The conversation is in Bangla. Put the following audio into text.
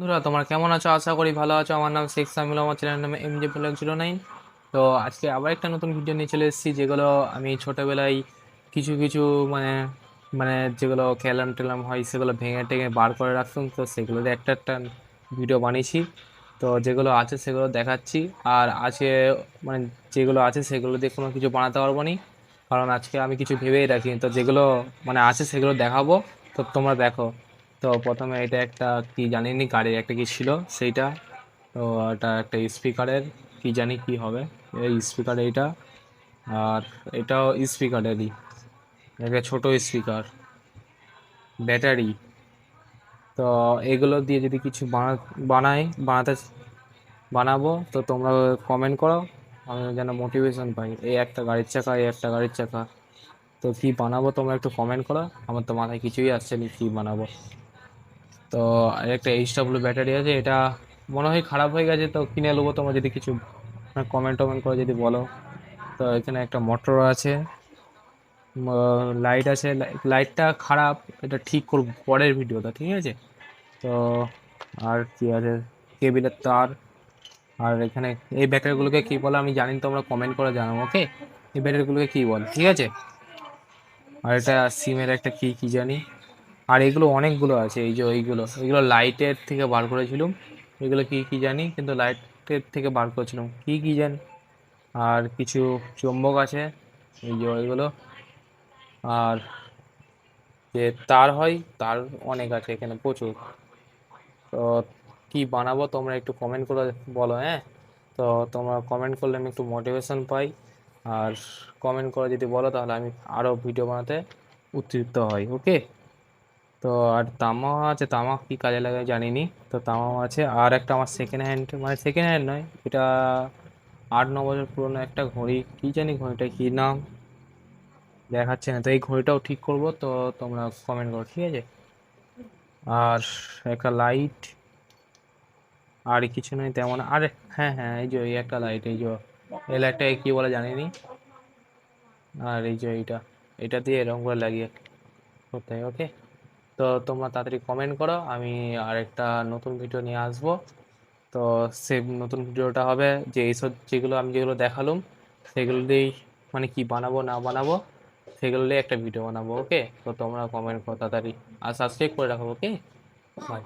বন্ধুরা, তোমরা কেমন আছো? আশা করি ভালো আছো। আমার নাম শেখ সামিল, আমার চ্যানেল নামে M J blog zero nine. তো আজকে আবার একটা নতুন ভিডিও নিয়ে চলে এসেছি, যেগুলো আমি ছোটোবেলায় কিছু কিছু মানে মানে যেগুলো খেলাম টেলাম হয়, সেগুলো ভেঙে টেঙে বার করে রাখতাম। তো সেগুলো একটা একটা ভিডিও বানিয়েছি। তো যেগুলো আছে সেগুলো দেখাচ্ছি। আর আজকে মানে যেগুলো আছে সেগুলো দিয়ে কোনো কিছু বানাতে পারব না। কারণ আজকে আমি কিছু ভেবেই রাখিনি। তো যেগুলো মানে আছে সেগুলো দেখাবো। তো তোমরা দেখো। তো প্রথমে এটা একটা কি জানিনি, গাড়ির একটা কি ছিল সেইটা। তো এটা একটা স্পিকারের, কি জানি কি হবে, এই স্পিকার এইটা। আর এটাও স্পিকারেরই, একটা ছোট স্পিকার, ব্যাটারি। তো এগুলো দিয়ে যদি কিছু বানা, বানাই, বানাতে, বানাবো, তো তোমরা কমেন্ট করো, আমি যেন মোটিভেশন পাই। এই একটা গাড়ির চাকা, এই একটা গাড়ির চাকা। তো কি বানাবো তোমরা একটু কমেন্ট করো, আমার তো মাথায় কিছুই আসছে না কি বানাবো। তো একটা এইচ ডাব্লিউ ব্যাটারি আছে, এটা মনে হয় খারাপ হয়ে গেছে, তো কিনে নেব তোমরা যদি কিছু কমেন্ট টমেন্ট করে যদি বলো। তো এখানে একটা মোটর আছে। লাইট আছে লাইটটা খারাপ, এটা ঠিক করব পরের ভিডিওটা ঠিক আছে? তো আর কি আছে? কেবিলের তার। আর এখানে এই ব্যাটারিগুলোকে কী বলে আমি জানি তোমরা কমেন্ট করে জানাব ওকে এই ব্যাটারিগুলোকে কী বল, ঠিক আছে? আর এটা সিমের একটা কী কী জানি? আর এগুলো অনেকগুলো আছে, এই যে ওইগুলো। এগুলো লাইটের থেকে বার করেছিলাম। এগুলো কি কি জানি, কিন্তু লাইটের থেকে বার করেছিলাম। কি কি জানি? আর কিছু চুম্বক আছে, এই যে ওইগুলো। আর যে তার হয়, তার অনেক আছে এখানে প্রচুর। তো কি বানাবো তোমরা একটু কমেন্ট করে বলো হ্যাঁ? তো তোমরা কমেন্ট করলে আমি একটু মোটিভেশন পাই। আর কমেন্ট করে যদি বলো তাহলে আমি আরও ভিডিও বানাতে উত্তেজিত হই ওকে তো আর তামা আছে তামা কি কাজে লাগে জানি নি তো তামাও আছে, আর একটা আমার সেকেন্ড হ্যান্ড মানে সেকেন্ড হ্যান্ড নয়, এটা আট, ন বছর পুরনো একটা ঘড়ি, কি জানি ঘড়িটা কি নাম? দেখাচ্ছে না, তো এই ঘড়িটাও ঠিক করব, তো তোমরা কমেন্ট করো, ঠিক আছে? আর একটা লাইট আর কিছু নেই তেমন, আরে হ্যাঁ হ্যাঁ এই যে এই একটা লাইট এই যে, এই লাইটটাকে কী বলে জানি নি আর এই যে এইটা, এটা দিয়ে এরকম করে লাগিয়ে করতে ওকে তো তোমরা তাড়াতাড়ি কমেন্ট করো আমি আরেকটা নতুন ভিডিও নিয়ে আসব। তো সে নতুন ভিডিওটা হবে যে এইসব যেগুলো আমি যেগুলো দেখালুম সেগুলো দিয়েই মানে কি বানাবো না বানাবো সেগুলো দিয়ে একটা ভিডিও বানাবো ওকে তো তোমরা কমেন্ট করো তাড়াতাড়ি। আর সাবস্ক্রাইব করে রাখো ওকে বাই